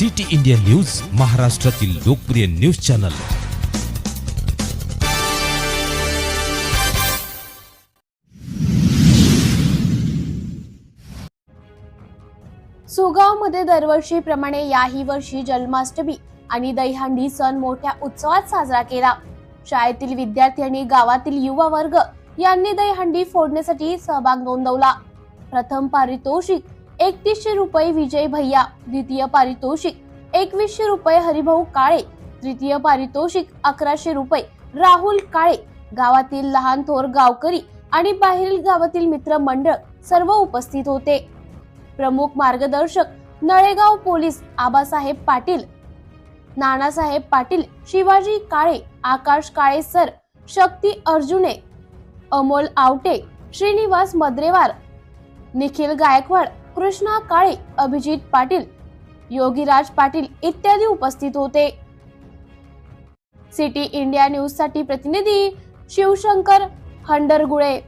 City India news महाराष्ट्रातील लोकप्रिय news channel. सुगावमध्ये दरवर्षीप्रमाणे याही वर्षी जन्माष्टमी आणि दहीहंडी सण मोठ्या उत्सवात साजरा केला. शाळेतील विद्यार्थी आणि गावातील युवा वर्ग यांनी दहीहंडी फोडण्यासाठी सहभाग नोंदवला. प्रथम पारितोषिक एकतीसशे रुपये विजय भैया द्वितीय पारितोषिक. एकवीसशे रुपये हरिभाऊ काळे तृतीय पारितोषिक अकराशे रुपये. राहुल काळे गावातील लहान थोर गावकरी आणि बाहेरील गावातील मित्र मंडळ सर्व उपस्थित होते. प्रमुख मार्गदर्शक नळेगाव पोलीस आबासाहेब पाटील नानासाहेब पाटील शिवाजी काळे आकाश काळे सर शक्ती अर्जुने अमोल आवटे श्रीनिवास मद्रेवार निखिल गायकवाड कृष्णा काळे अभिजित पाटील योगीराज पाटील इत्यादी उपस्थित होते. सिटी इंडिया न्यूजसाठी प्रतिनिधी शिवशंकर हंडरगुळे.